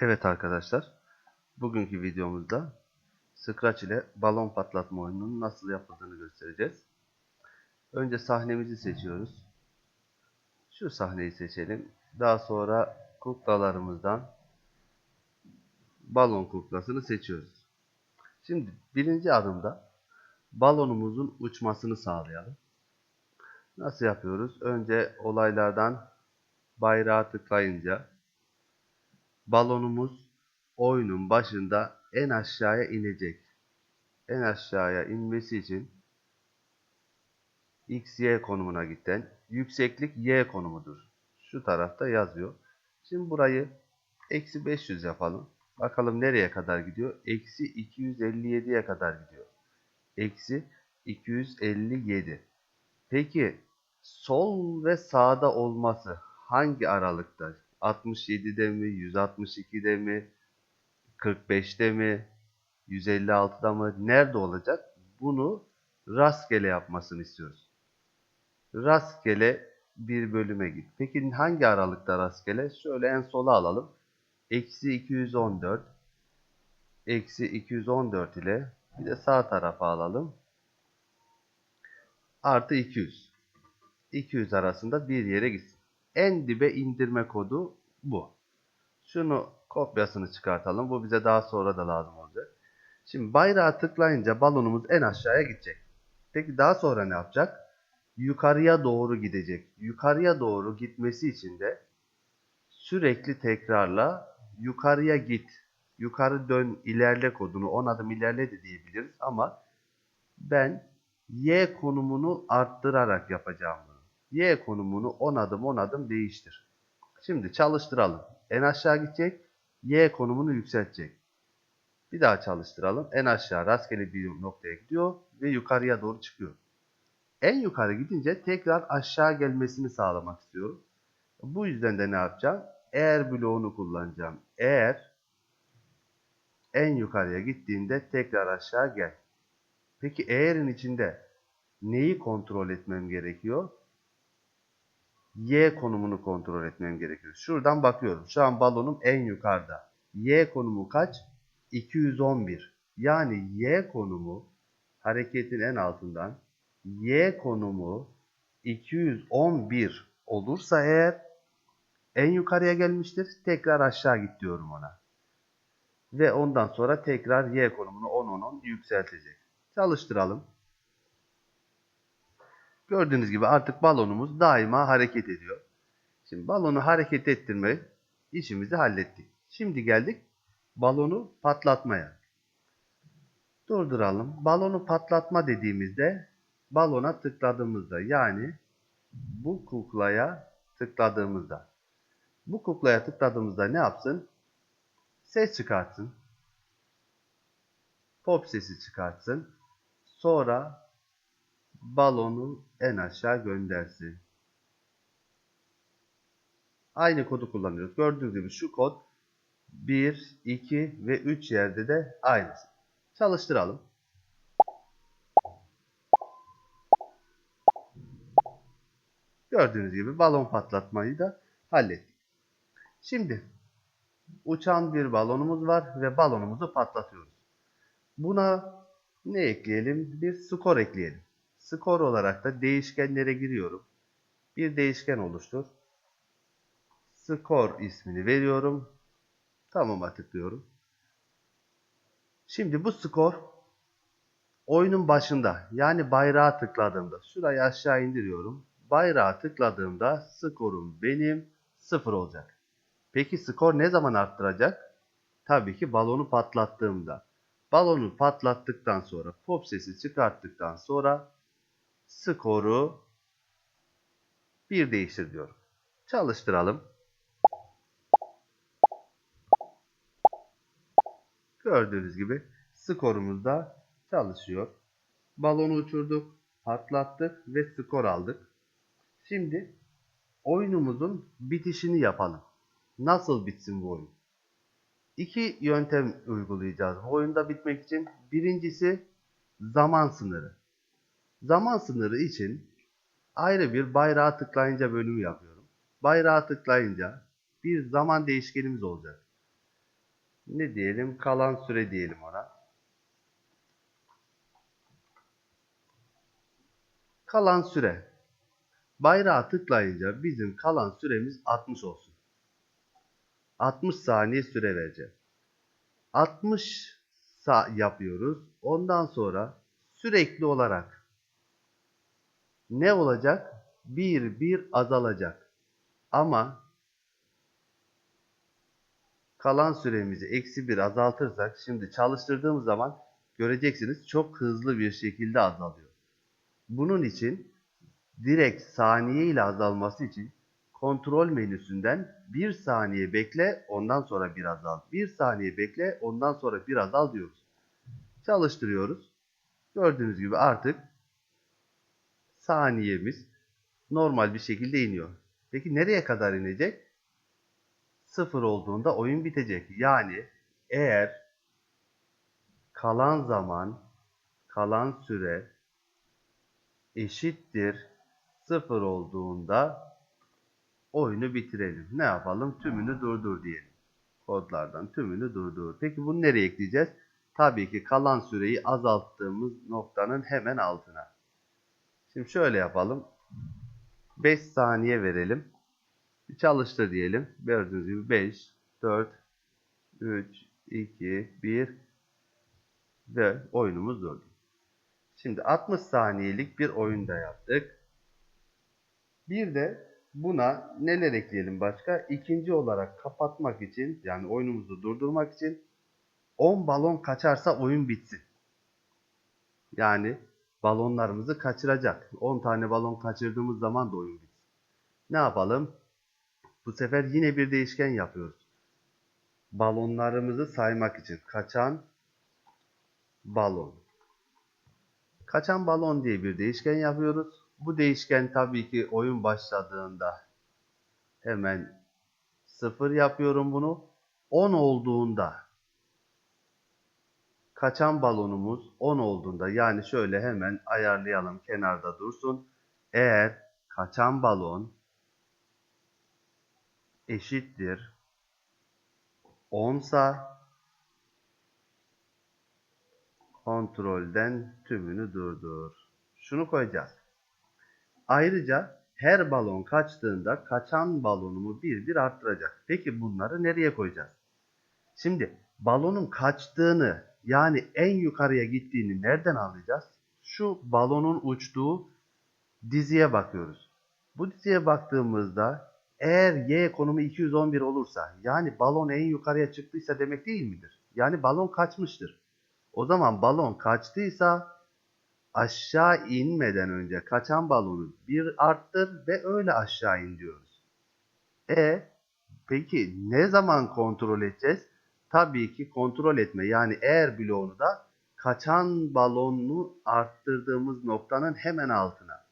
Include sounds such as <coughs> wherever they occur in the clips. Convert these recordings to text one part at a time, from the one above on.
Evet arkadaşlar, bugünkü videomuzda Scratch ile balon patlatma oyununun nasıl yapıldığını göstereceğiz. Önce sahnemizi seçiyoruz. Şu sahneyi seçelim. Daha sonra kuklalarımızdan balon kuklasını seçiyoruz. Şimdi birinci adımda balonumuzun uçmasını sağlayalım. Nasıl yapıyoruz? Önce olaylardan bayrağı tıklayınca balonumuz oyunun başında en aşağıya inecek. En aşağıya inmesi için x, y konumuna gitten yükseklik y konumudur. Şu tarafta yazıyor. Şimdi burayı eksi 500 yapalım. Bakalım nereye kadar gidiyor? Eksi 257'ye kadar gidiyor. Eksi 257. Peki sol ve sağda olması hangi aralıkta? 67'de mi, 162'de mi, 45'te mi, 156'da mı, nerede olacak? Bunu rastgele yapmasını istiyoruz. Rastgele bir bölüme git. Peki hangi aralıkta rastgele? Şöyle en sola alalım. Eksi 214. Eksi 214 ile bir de sağ tarafa alalım. Artı 200. 200 arasında bir yere gitsin. En dibe indirme kodu bu. Şunu kopyasını çıkartalım. Bu bize daha sonra da lazım olacak. Şimdi bayrağı tıklayınca balonumuz en aşağıya gidecek. Peki daha sonra ne yapacak? Yukarıya doğru gidecek. Yukarıya doğru gitmesi için de sürekli tekrarla yukarıya git, yukarı dön, ilerle kodunu 10 adım ilerle de diyebiliriz ama ben y konumunu arttırarak yapacağım. Y konumunu 10 adım 10 adım değiştir. Şimdi çalıştıralım. En aşağı gidecek. Y konumunu yükseltecek. Bir daha çalıştıralım. En aşağı rastgele bir noktaya gidiyor ve yukarıya doğru çıkıyor. En yukarı gidince tekrar aşağı gelmesini sağlamak istiyorum. Bu yüzden de ne yapacağım? Eğer bloğunu kullanacağım. Eğer en yukarıya gittiğinde tekrar aşağı gel. Peki eğerin içinde neyi kontrol etmem gerekiyor? Y konumunu kontrol etmem gerekiyor. Şuradan bakıyorum. Şu an balonum en yukarıda. Y konumu kaç? 211. Yani Y konumu hareketin en altından Y konumu 211 olursa eğer en yukarıya gelmiştir. Tekrar aşağı git diyorum ona. Ve ondan sonra tekrar Y konumunu 10-10-10 yükseltecek. Çalıştıralım. Gördüğünüz gibi artık balonumuz daima hareket ediyor. Şimdi balonu hareket ettirme işimizi hallettik. Şimdi geldik balonu patlatmaya. Durduralım. Balonu patlatma dediğimizde balona tıkladığımızda yani bu kuklaya tıkladığımızda bu kuklaya tıkladığımızda ne yapsın? Ses çıkartsın. Pop sesi çıkartsın. Sonra balonu en aşağı göndersin. Aynı kodu kullanıyoruz. Gördüğünüz gibi şu kod 1, 2 ve 3 yerde de aynısı. Çalıştıralım. Gördüğünüz gibi balon patlatmayı da hallettik. Şimdi uçan bir balonumuz var ve balonumuzu patlatıyoruz. Buna ne ekleyelim? Bir skor ekleyelim. Skor olarak da değişkenlere giriyorum. Bir değişken oluştur. Skor ismini veriyorum. Tamam'a tıklıyorum. Şimdi bu skor oyunun başında yani bayrağı tıkladığımda şurayı aşağı indiriyorum. Bayrağı tıkladığımda skorum benim sıfır olacak. Peki skor ne zaman arttıracak? Tabii ki balonu patlattığımda. Balonu patlattıktan sonra pop sesi çıkarttıktan sonra skoru bir değiştir diyorum. Çalıştıralım. Gördüğünüz gibi skorumuz da çalışıyor. Balonu uçurduk, patlattık ve skor aldık. Şimdi oyunumuzun bitişini yapalım. Nasıl bitsin bu oyun? İki yöntem uygulayacağız bu oyunda bitmek için. Birincisi zaman sınırı. Zaman sınırı için ayrı bir bayrağı tıklayınca bölümü yapıyorum. Bayrağı tıklayınca bir zaman değişkenimiz olacak. Ne diyelim? Kalan süre diyelim ona. Kalan süre. Bayrağı tıklayınca bizim kalan süremiz 60 olsun. 60 saniye süre vereceğim. 60 sa yapıyoruz. Ondan sonra sürekli olarak ne olacak? Bir bir azalacak. Ama kalan süremizi eksi bir azaltırsak şimdi çalıştırdığımız zaman göreceksiniz çok hızlı bir şekilde azalıyor. Bunun için direkt saniye ile azalması için kontrol menüsünden bir saniye bekle ondan sonra bir azal. Bir saniye bekle ondan sonra bir azal diyoruz. Çalıştırıyoruz. Gördüğünüz gibi artık saniyemiz normal bir şekilde iniyor. Peki nereye kadar inecek? Sıfır olduğunda oyun bitecek. Yani eğer kalan zaman, kalan süre eşittir sıfır olduğunda oyunu bitirelim. Ne yapalım? Tümünü durdur diyelim. Kodlardan tümünü durdur. Peki bunu nereye ekleyeceğiz? Tabii ki kalan süreyi azalttığımız noktanın hemen altına. Şimdi şöyle yapalım. 5 saniye verelim. Bir çalıştır diyelim. Gördüğünüz gibi 5, 4, 3, 2, 1 ve oyunumuz durdu. Şimdi 60 saniyelik bir oyun da yaptık. Bir de buna neler ekleyelim başka? İkinci olarak kapatmak için yani oyunumuzu durdurmak için 10 balon kaçarsa oyun bitsin. Yani balonlarımızı kaçıracak. 10 tane balon kaçırdığımız zaman da oyun bitsin. Ne yapalım? Bu sefer yine bir değişken yapıyoruz. Balonlarımızı saymak için kaçan balon. Kaçan balon diye bir değişken yapıyoruz. Bu değişken tabii ki oyun başladığında hemen 0 yapıyorum bunu. 10 olduğunda kaçan balonumuz 10 olduğunda yani şöyle hemen ayarlayalım kenarda dursun. Eğer kaçan balon eşittir 10 sa kontrolden tümünü durdur. Şunu koyacağız. Ayrıca her balon kaçtığında kaçan balonumu bir bir arttıracak. Peki bunları nereye koyacağız? Şimdi balonun kaçtığını yani en yukarıya gittiğini nereden anlayacağız? Şu balonun uçtuğu diziye bakıyoruz. Bu diziye baktığımızda eğer y konumu 211 olursa yani balon en yukarıya çıktıysa demek değil midir? Yani balon kaçmıştır. O zaman balon kaçtıysa aşağı inmeden önce kaçan balonu bir arttır ve öyle aşağı in diyoruz. E peki ne zaman kontrol edeceğiz? Tabii ki kontrol etme yani eğer bloğunu da kaçan balonunu arttırdığımız noktanın hemen altına.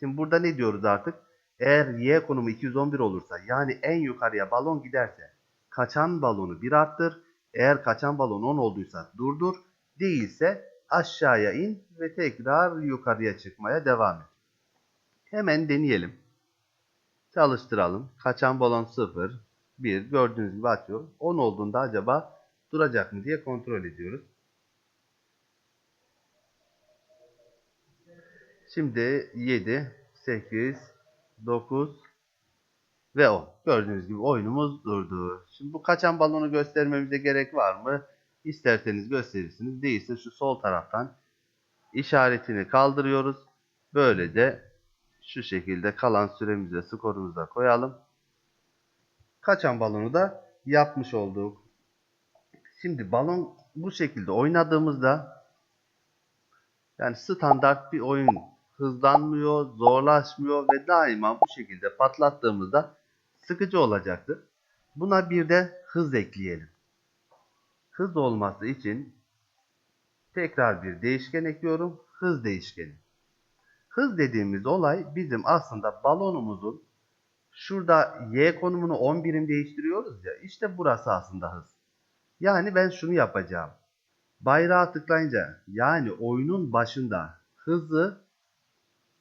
Şimdi burada ne diyoruz artık? Eğer y konumu 211 olursa yani en yukarıya balon giderse kaçan balonu bir arttır. Eğer kaçan balon 10 olduysa durdur. Değilse aşağıya in ve tekrar yukarıya çıkmaya devam et. Hemen deneyelim. Çalıştıralım. Kaçan balon 0, 1 gördüğünüz gibi atıyorum. 10 olduğunda acaba duracak mı diye kontrol ediyoruz. Şimdi 7, 8, 9 ve 10. Gördüğünüz gibi oyunumuz durdu. Şimdi bu kaçan balonu göstermemize gerek var mı? İsterseniz gösterirsiniz. Değilse şu sol taraftan işaretini kaldırıyoruz. Böyle de şu şekilde kalan süremize skorumuzu da koyalım. Kaçan balonu da yapmış olduk. Şimdi balon bu şekilde oynadığımızda yani standart bir oyun hızlanmıyor, zorlaşmıyor ve daima bu şekilde patlattığımızda sıkıcı olacaktır. Buna bir de hız ekleyelim. Hız olması için tekrar bir değişken ekliyorum. Hız değişkeni. Hız dediğimiz olay bizim aslında balonumuzun şurada y konumunu 10 birim değiştiriyoruz ya işte burası aslında hız. Yani ben şunu yapacağım. Bayrağı tıklayınca yani oyunun başında hızı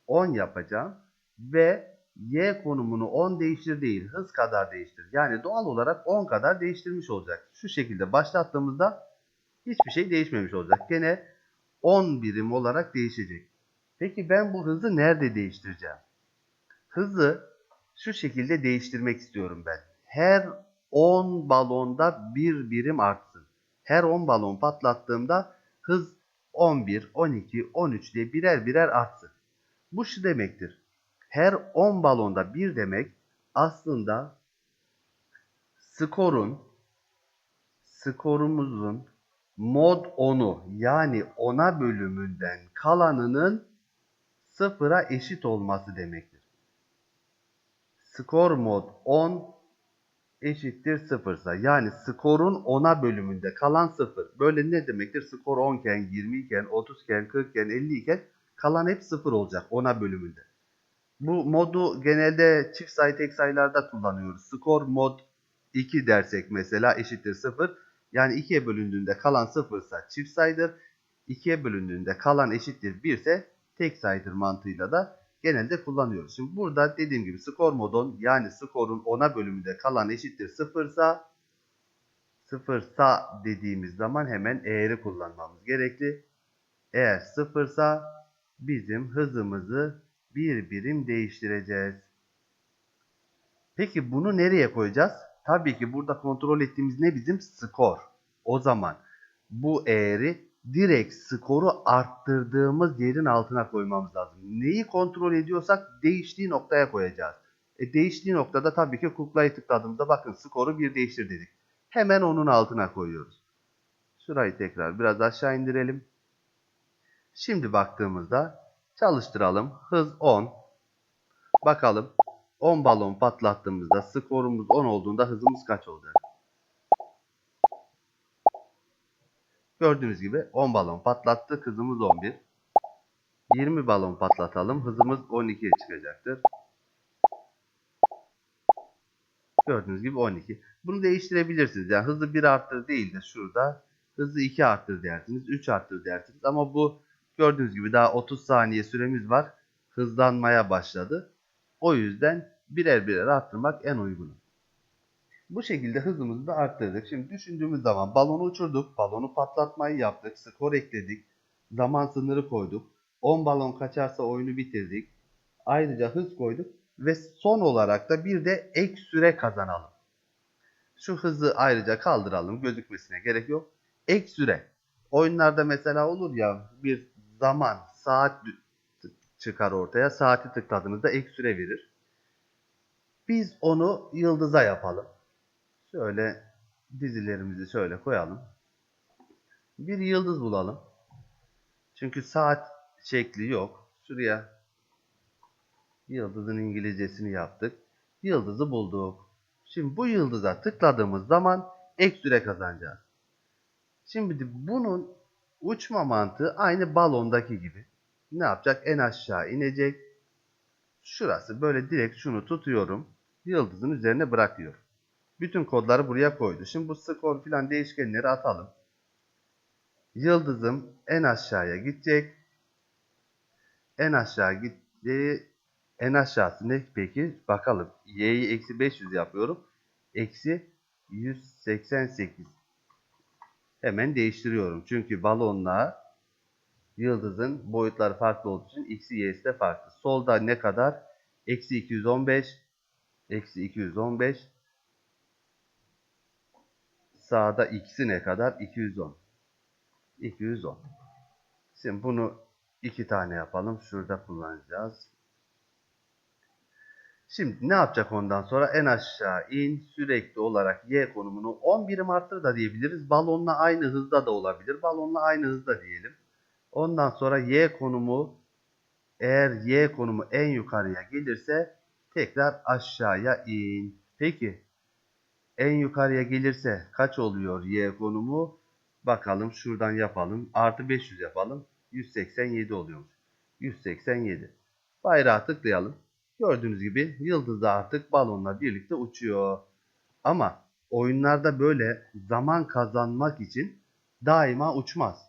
10 yapacağım ve y konumunu 10 değiştir değil hız kadar değiştir. Yani doğal olarak 10 kadar değiştirmiş olacak. Şu şekilde başlattığımızda hiçbir şey değişmemiş olacak. Gene 10 birim olarak değişecek. Peki ben bu hızı nerede değiştireceğim? Hızı şu şekilde değiştirmek istiyorum ben. Her 10 balonda bir birim artsın. Her 10 balon patlattığımda hız 11, 12, 13 diye birer birer artsın. Bu şu demektir. Her 10 balonda bir demek aslında skorun skorumuzun mod 10'u yani 10'a bölümünden kalanının sıfıra eşit olması demektir. Skor mod 10 eşittir sıfırsa yani skorun 10'a bölümünde kalan sıfır. Böyle ne demektir? Skor 10 iken, 20 iken, 30 iken, 40 iken, 50 iken kalan hep sıfır olacak 10'a bölümünde. Bu modu genelde çift sayı tek sayılarda kullanıyoruz. Skor mod 2 dersek mesela eşittir 0. Yani 2'ye bölündüğünde kalan 0 ise çift sayıdır. 2'ye bölündüğünde kalan eşittir 1 ise tek sayıdır mantığıyla da genelde kullanıyoruz. Şimdi burada dediğim gibi skor modun yani skorun 10'a bölümünde kalan eşittir 0 ise 0 sa dediğimiz zaman hemen eğri kullanmamız gerekli. Eğer 0 ise bizim hızımızı bir birim değiştireceğiz. Peki bunu nereye koyacağız? Tabii ki burada kontrol ettiğimiz ne bizim? Skor. O zaman bu eğri direkt skoru arttırdığımız yerin altına koymamız lazım. Neyi kontrol ediyorsak değiştiği noktaya koyacağız. E değiştiği noktada tabii ki kuklayı tıkladığımızda bakın skoru bir değiştir dedik. Hemen onun altına koyuyoruz. Şurayı tekrar biraz aşağı indirelim. Şimdi baktığımızda çalıştıralım. Hız 10. Bakalım 10 balon patlattığımızda skorumuz 10 olduğunda hızımız kaç olacak? Gördüğünüz gibi 10 balon patlattık. Hızımız 11. 20 balon patlatalım. Hızımız 12'ye çıkacaktır. Gördüğünüz gibi 12. Bunu değiştirebilirsiniz. Yani hızı 1 arttır değil de şurada hızı 2 arttır dersiniz. 3 arttır dersiniz. Ama bu gördüğünüz gibi daha 30 saniye süremiz var. Hızlanmaya başladı. O yüzden birer birer arttırmak en uygunu. Bu şekilde hızımızı da arttırdık. Şimdi düşündüğümüz zaman balonu uçurduk. Balonu patlatmayı yaptık. Skor ekledik. Zaman sınırı koyduk. 10 balon kaçarsa oyunu bitirdik. Ayrıca hız koyduk. Ve son olarak da bir de ek süre kazanalım. Şu hızı ayrıca kaldıralım. Gözükmesine gerek yok. Ek süre. Oyunlarda mesela olur ya bir zaman, saat çıkar ortaya. Saati tıkladığınızda ek süre verir. Biz onu yıldıza yapalım. Şöyle dizilerimizi şöyle koyalım. Bir yıldız bulalım. Çünkü saat şekli yok. Şuraya yıldızın İngilizcesini yaptık. Yıldızı bulduk. Şimdi bu yıldıza tıkladığımız zaman ek süre kazanacağız. Şimdi bunun uçma mantığı aynı balondaki gibi. Ne yapacak? En aşağı inecek. Şurası böyle direkt şunu tutuyorum. Yıldızın üzerine bırakıyorum. Bütün kodları buraya koydu. Şimdi bu skor filan değişkenleri atalım. Yıldızım en aşağıya gidecek. En aşağı gitti. En aşağısı ne peki? Bakalım. Y'yi eksi 500 yapıyorum. Eksi 188. Hemen değiştiriyorum. Çünkü balonla yıldızın boyutları farklı olduğu için x'i y'si de farklı. Solda ne kadar? Eksi 215. Eksi 215. Sağda x'i ne kadar? 210. 210. Şimdi bunu iki tane yapalım. Şurada kullanacağız. Şimdi ne yapacak ondan sonra? En aşağı in sürekli olarak y konumunu 10 birim arttır da diyebiliriz. Balonla aynı hızda da olabilir. Balonla aynı hızda diyelim. Ondan sonra y konumu eğer y konumu en yukarıya gelirse tekrar aşağıya in. Peki en yukarıya gelirse kaç oluyor y konumu? Bakalım şuradan yapalım. Artı 500 yapalım. 187 oluyormuş. 187. Bayrağı tıklayalım. Gördüğünüz gibi yıldız da artık balonla birlikte uçuyor. Ama oyunlarda böyle zaman kazanmak için daima uçmaz.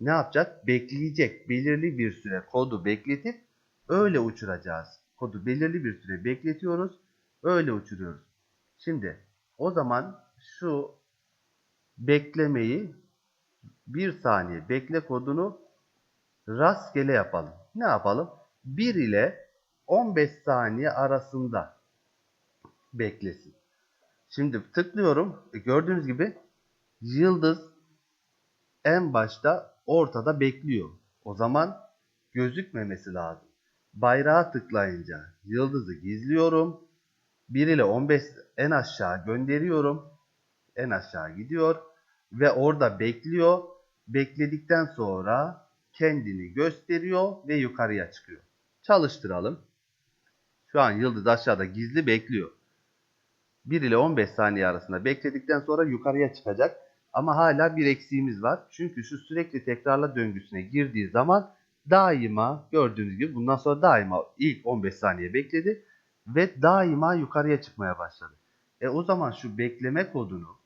Ne yapacak? Bekleyecek. Belirli bir süre kodu bekletip öyle uçuracağız. kodu belirli bir süre bekletiyoruz. Öyle uçuruyoruz. Şimdi o zaman şu beklemeyi bir saniye bekle kodunu rastgele yapalım. Ne yapalım? 1 ile 15 saniye arasında beklesin. Şimdi tıklıyorum. E, Gördüğünüz gibi yıldız en başta ortada bekliyor. O zaman gözükmemesi lazım. Bayrağa tıklayınca yıldızı gizliyorum. 1 ile 15 en aşağı gönderiyorum. En aşağı gidiyor ve orada bekliyor. Bekledikten sonra kendini gösteriyor ve yukarıya çıkıyor. Çalıştıralım. Şu an yıldız aşağıda gizli bekliyor. 1 ile 15 saniye arasında bekledikten sonra yukarıya çıkacak. Ama hala bir eksiğimiz var. Çünkü şu sürekli tekrarla döngüsüne girdiği zaman daima gördüğünüz gibi bundan sonra daima ilk 15 saniye bekledi ve daima yukarıya çıkmaya başladı. E o zaman şu bekleme kodunu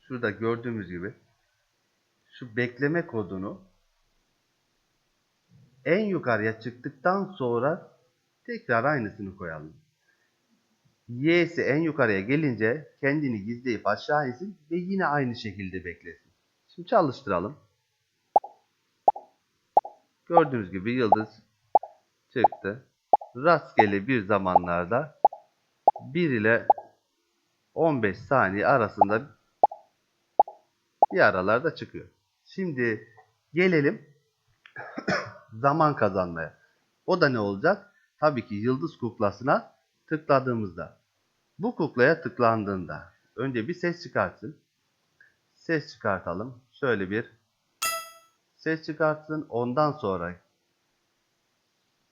şurada gördüğümüz gibi şu bekleme kodunu en yukarıya çıktıktan sonra tekrar aynısını koyalım. Y'si en yukarıya gelince kendini gizleyip aşağı insin ve yine aynı şekilde beklesin. Şimdi çalıştıralım. Gördüğünüz gibi yıldız çıktı. Rastgele bir zamanlarda 1 ile 15 saniye arasında bir aralarda çıkıyor. Şimdi gelelim <coughs> zaman kazanmaya. O da ne olacak? Tabii ki yıldız kuklasına tıkladığımızda. Bu kuklaya tıklandığında önce bir ses çıkartsın. Ses çıkartalım. Şöyle bir ses çıkartsın. Ondan sonra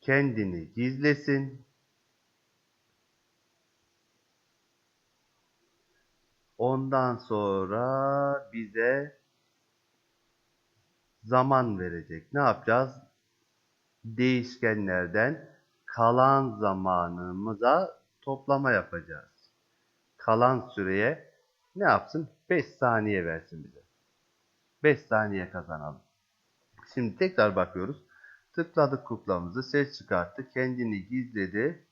kendini gizlesin. Ondan sonra bize zaman verecek. Ne yapacağız? Değişkenlerden kalan zamanımıza toplama yapacağız. Kalan süreye ne yapsın? 5 saniye versin bize. 5 saniye kazanalım. Şimdi tekrar bakıyoruz. Tıkladık kuklamızı, ses çıkarttı, kendini gizledi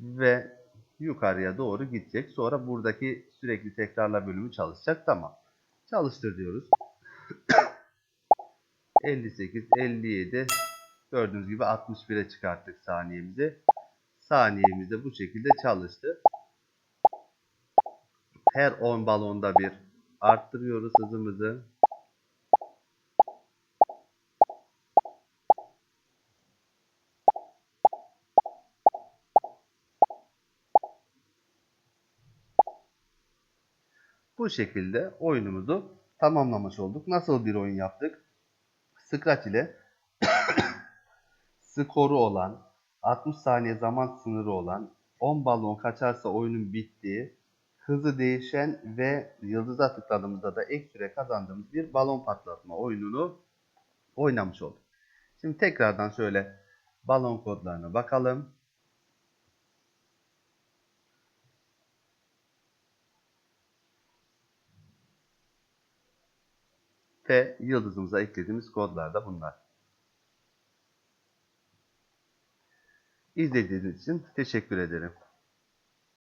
ve yukarıya doğru gidecek. Sonra buradaki sürekli tekrarla bölümü çalışacak. Tamam. Çalıştır diyoruz. <coughs> 58, 57, gördüğünüz gibi 61'e çıkarttık saniyemizi. Saniyemiz de bu şekilde çalıştı. Her 10 balonda bir arttırıyoruz hızımızı. Bu şekilde oyunumuzu tamamlamış olduk. Nasıl bir oyun yaptık? Scratch ile <coughs> skoru olan, 60 saniye zaman sınırı olan, 10 balon kaçarsa oyunun bittiği, hızı değişen ve yıldıza tıkladığımızda da ek süre kazandığımız bir balon patlatma oyununu oynamış olduk. Şimdi tekrardan şöyle balon kodlarına bakalım. Ve yıldızımıza eklediğimiz kodlar da bunlar. İzlediğiniz için teşekkür ederim.